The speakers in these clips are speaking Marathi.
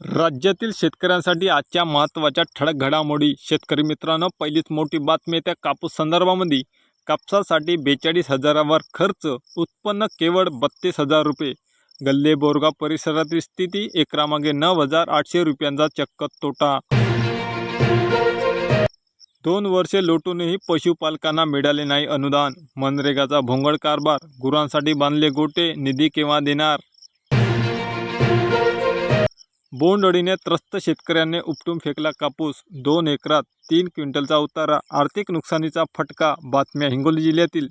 राज्यातील शेतकऱ्यांसाठी आजच्या महत्त्वाच्या ठळक घडामोडी. शेतकरी मित्रांनो पहिलीच मोठी बातमी त्या कापूस संदर्भामध्ये कापसासाठी बेचाळीस हजारावर खर्च उत्पन्न केवळ बत्तीस हजार रुपये. गल्ले बोरगाव परिसरातील स्थिती एकरामागे नऊ हजार आठशे रुपयांचा चक्क तोटा. दोन वर्षे लोटूनही पशुपालकांना मिळाले नाही अनुदान. मनरेगाचा भोंगळ कारभार गुरांसाठी बांधले गोटे निधी केव्हा देणार? बोंडअळीने त्रस्त शेतकऱ्याने उपटून फेकला कापूस. दोन एकरात तीन क्विंटलचा उतारा. आर्थिक नुकसानीचा फटका. बातम्या हिंगोली जिल्ह्यातील.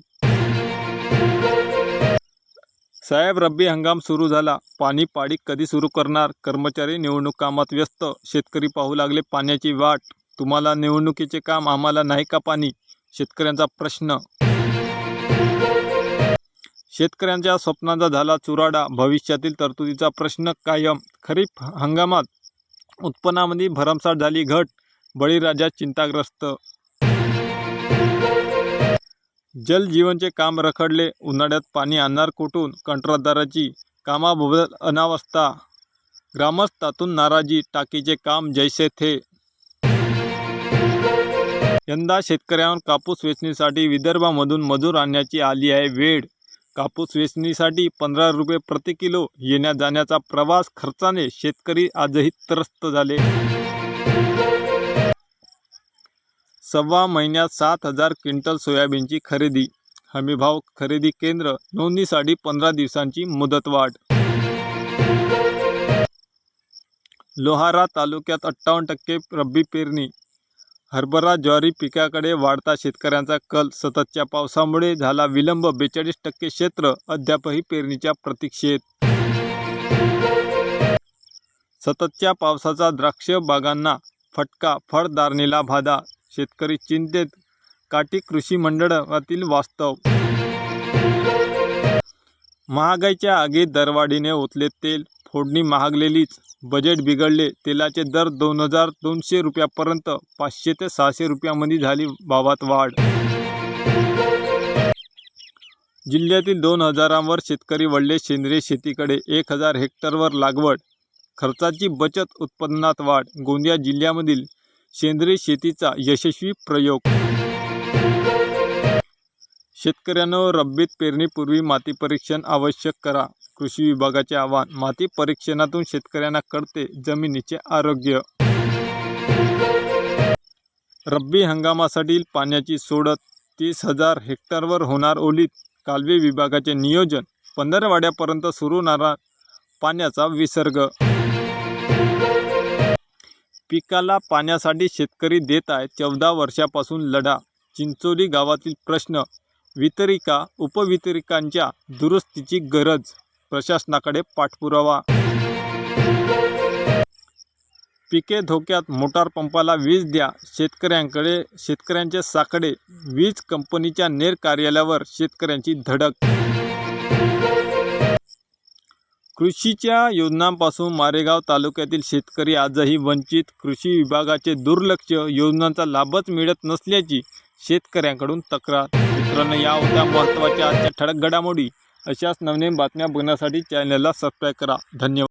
साहेब रब्बी हंगाम सुरू झाला. पाणी पाडी कधी सुरू करणार? कर्मचारी निवडणूक कामात व्यस्त. शेतकरी पाहू लागले पाण्याची वाट. तुम्हाला निवडणुकीचे काम आम्हाला नाही का पाणी? शेतकऱ्यांचा प्रश्न शेतकऱ्यांच्या स्वप्नांचा झाला चुराडा. भविष्यातील तरतुदीचा प्रश्न कायम. खरीप हंगामात उत्पन्नामध्ये भरमसाठ झाली घट. बळीराजा चिंताग्रस्त. जल जीवनचे काम रखडले. उन्हाळ्यात पाणी आणणार कुठून? कंत्राटदाराची कामाबद्दल अनावस्था. ग्रामस्थातून नाराजी टाकीचे काम जैसे थे. यंदा शेतकऱ्यांवर कापूस वेचणीसाठी विदर्भामधून मजूर आणण्याची आली आहे वेळ. कापूस वेचणीसाठी पंधरा रुपये प्रति किलो येण्या जाण्याचा प्रवास खर्चाने शेतकरी आजही त्रस्त झाले. सव्वा महिन्यात सात हजार क्विंटल सोयाबीनची खरेदी. हमीभाव खरेदी केंद्र नोंदणीसाठी पंधरा दिवसांची मुदतवाढ लोहारा तालुक्यात अठ्ठावन्न टक्के रब्बी पेरणी. हरभरा ज्वारी पिकाकडे वाढता शेतकऱ्यांचा कल सततच्या पावसामुळे झाला विलंब. बेचाळीस टक्के क्षेत्र अद्यापही पेरणीच्या प्रतीक्षेत. सततच्या पावसाचा द्राक्ष बागांना फटका फळदारणीला बाधा शेतकरी चिंतेत. काटी कृषी मंडळातील वास्तव. महागाईच्या आगीत दरवाढीने ओतले तेल फोडणी महागलेलीच. बजेट बिघडले. तेलाचे दर दोन हजार दोनशे रुपयापर्यंत पाचशे ते सहाशे रुपयामध्ये झाली भावात वाढ. जिल्ह्यातील दोन हजारांवर शेतकरी वळले सेंद्रिय शेतीकडे एक हजार हेक्टरवर लागवड. खर्चाची बचत उत्पन्नात वाढ. गोंदिया जिल्ह्यामधील सेंद्रिय शेतीचा यशस्वी प्रयोग शेतकऱ्यांनो रब्बीत पेरणीपूर्वी माती परीक्षण आवश्यक करा. कृषी विभागाचे आवाहन माती परीक्षणातून शेतकऱ्यांना कळते जमिनीचे आरोग्य. रब्बी हंगामासाठी पाण्याची सोडत तीस हजार हेक्टरवर होणार ओलीत. कालवे विभागाचे नियोजन पंधरवाड्यापर्यंत सुरू होणारा पाण्याचा विसर्ग. पिकाला पाण्यासाठी शेतकरी देत आहे चौदा वर्षापासून लढा. चिंचोली गावातील प्रश्न वितरिका उपवितरिकांच्या दुरुस्तीची गरज प्रशासनाकडे पाठपुरावा. पिके धोक्यात मोटार पंपाला वीज द्या. शेतकऱ्यांकडे शेतकऱ्यांचे साकडे. वीज कंपनीच्या नेर कार्यालयावर शेतकऱ्यांची धडक. कृषीच्या योजनांपासून मारेगाव तालुक्यातील शेतकरी आजही वंचित. कृषी विभागाचे दुर्लक्ष. योजनांचा लाभच मिळत नसल्याची शेतकऱ्यांकडून तक्रार. मित्रांनो या होत्या महत्त्वाच्या आजच्या ठळक घडामोडी. अशाच नवनवीन बातम्या बघण्यासाठी चॅनलला सबस्क्राईब करा. धन्यवाद.